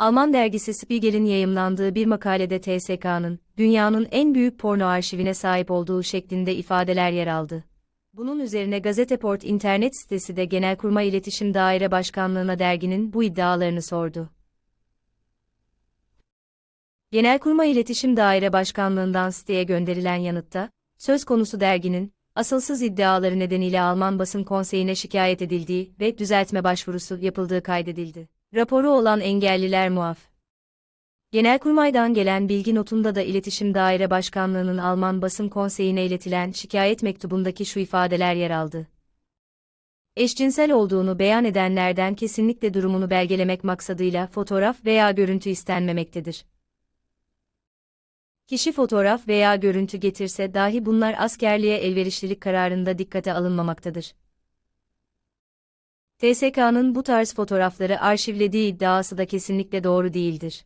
Alman dergisi Spiegel'in yayımlandığı bir makalede TSK'nın, dünyanın en büyük porno arşivine sahip olduğu şeklinde ifadeler yer aldı. Bunun üzerine Gazeteport internet sitesi de Genelkurmay İletişim Daire Başkanlığı'na derginin bu iddialarını sordu. Genelkurmay İletişim Daire Başkanlığı'ndan siteye gönderilen yanıtta, söz konusu derginin, asılsız iddiaları nedeniyle Alman Basın Konseyi'ne şikayet edildiği ve düzeltme başvurusu yapıldığı kaydedildi. Raporu olan engelliler muaf. Genelkurmay'dan gelen bilgi notunda da İletişim Daire Başkanlığı'nın Alman Basın Konseyi'ne iletilen şikayet mektubundaki şu ifadeler yer aldı. Eşcinsel olduğunu beyan edenlerden kesinlikle durumunu belgelemek maksadıyla fotoğraf veya görüntü istenmemektedir. Kişi fotoğraf veya görüntü getirse dahi bunlar askerliğe elverişlilik kararında dikkate alınmamaktadır. TSK'nın bu tarz fotoğrafları arşivlediği iddiası da kesinlikle doğru değildir.